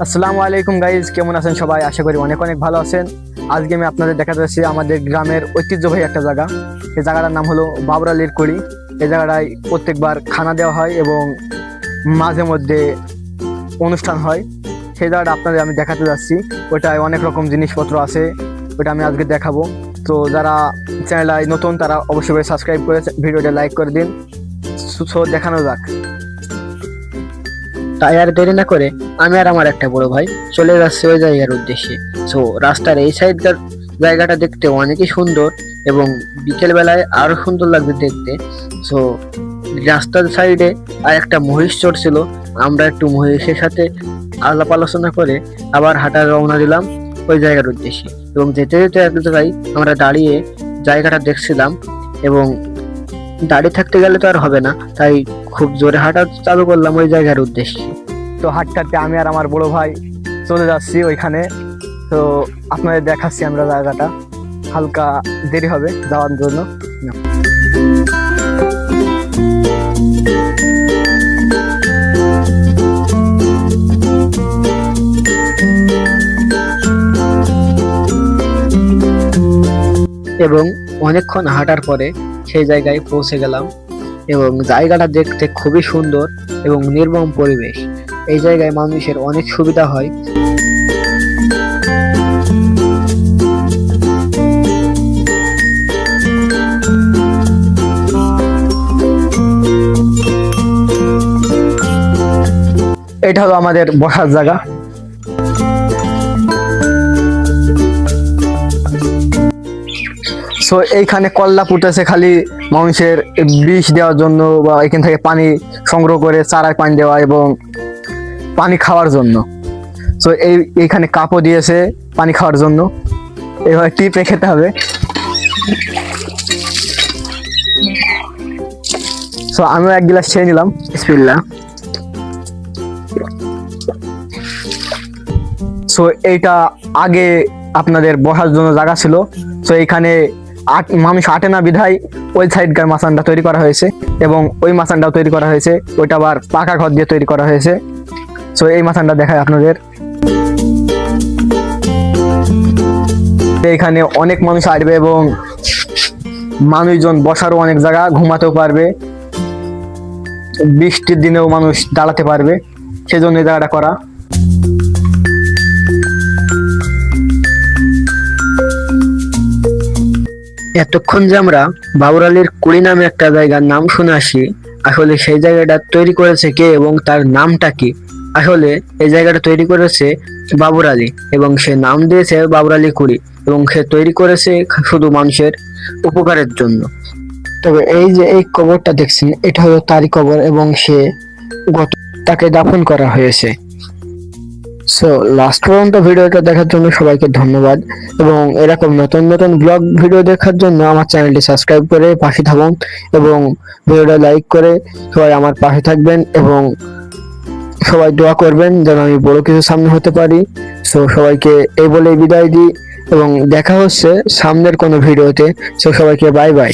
আসসালামু আলাইকুম গাইজ কেমন আছেন সবাই? আশা করি অনেক অনেক ভালো আছেন। আজকে আমি আপনাদের দেখাতে যাচ্ছি আমাদের গ্রামের ঐতিহ্যবাহী একটা জায়গা। এই জায়গাটার নাম হলো বাবরালির কড়ি। এই জায়গাটায় প্রত্যেকবার খানা দেওয়া হয় এবং মাঝে মধ্যে অনুষ্ঠান হয়। সেই জায়গাটা আপনাদের আমি দেখাতে যাচ্ছি। ওটায় অনেক রকম জিনিসপত্র আছে, ওটা আমি আজকে দেখাবো। তো যারা চ্যানেলটায় নতুন, তারা অবশ্যই সাবস্ক্রাইব করে ভিডিওটা লাইক করে দিন। সো দেখানো যাক। তাই আর দেরি না করে আমি আর আমার একটা বড় ভাই চলে যাচ্ছি ওই জায়গার উদ্দেশ্যে। সো রাস্তার এই সাইডকার জায়গাটা দেখতে অনেকই সুন্দর এবং বিকেল বেলায় আরও সুন্দর লাগবে দেখতে। সো রাস্তার সাইডে আর একটা মহিষ চড়ছিল। আমরা একটু মহিষের সাথে আলাপ আলোচনা করে আবার হাঁটার রওনা দিলাম ওই জায়গার উদ্দেশ্যে। এবং যেতে যেতে এক জায়গায় আমরা দাঁড়িয়ে জায়গাটা দেখছিলাম এবং দাঁড়িয়ে থাকতে গেলে তো আর হবে না। তাই খুব জোরে হাঁটা চালু করলাম ওই জায়গার উদ্দেশ্যে। তো হাঁটতে আমি আর আমার বড় ভাই চলে যাচ্ছি ওইখানে। তো আপনাদের দেখাচ্ছি আমরা জায়গাটা। হালকা দেরি হবে যাওয়ার জন্য। এবং অনেকক্ষণ হাঁটার পরে সেই জায়গায় পৌঁছে গেলাম এবং জায়গাটা দেখতে খুবই সুন্দর এবং নির্মম পরিবেশ। এই জায়গায় মানুষের অনেক সুবিধা হয়। এটা হলো আমাদের বসার জায়গা। সো এইখানে কল্লা পুঁতেছে খালি মানুষের বিষ দেওয়ার জন্য বা এখান থেকে পানি সংগ্রহ করে চারায় পানি দেওয়া এবং পানি খাওয়ার জন্য। সো এই এইখানে কাপও দিয়েছে পানি খাওয়ার জন্য। এভাবে টিপে খেতে হবে। সো আমিও এক গ্লাস খেয়ে নিলাম। বিসমিল্লাহ। সো এইটা আগে আপনাদের বসার জন্য জায়গা ছিল। সো এখানে আট মানুষ আটে না বিধায় ওই সাইডকার মাসানটা তৈরি করা হয়েছে এবং ওই মাসানটাও তৈরি করা হয়েছে, ওইটা আবার পাকা ঘর দিয়ে তৈরি করা হয়েছে। সো এই মাসানটা দেখায় আপনাদের। এখানে অনেক মানুষ আসবে এবং মানুষজন বসারও অনেক জায়গা, ঘুমাতেও পারবে। বৃষ্টির দিনেও মানুষ দাঁড়াতে পারবে। সেজন্য জায়গাটা করা। এতক্ষণ যে আমরা বাবুরালির কুড়ি নামে একটা জায়গার নাম শুনে আসি, আসলে সেই জায়গাটা তৈরি করেছে কে এবং তার নামটা কি? আসলে এই জায়গাটা তৈরি করেছে বাবুর আলী এবং সে নাম দিয়েছে বাবুর আলী কুড়ি এবং সে তৈরি করেছে শুধু মানুষের উপকারের জন্য। তবে এই যে এই কবরটা দেখছেন, এটা হলো তারই কবর এবং সে গত তাকে দাফন করা হয়েছে। সো লাস্ট পর্যন্ত ভিডিওটা দেখার জন্য সবাইকে ধন্যবাদ এবং এরকম নতুন নতুন ব্লগ ভিডিও দেখার জন্য আমার চ্যানেলটি সাবস্ক্রাইব করে পাশে থাকুন এবং ভিডিওটা লাইক করে সবাই আমার পাশে থাকবেন এবং সবাই দোয়া করবেন যেন আমি বড় কিছু সামনে হতে পারি। সো সবাইকে এই বলে বিদায় দিই এবং দেখা হচ্ছে সামনের কোনো ভিডিওতে সো সবাইকে বাই বাই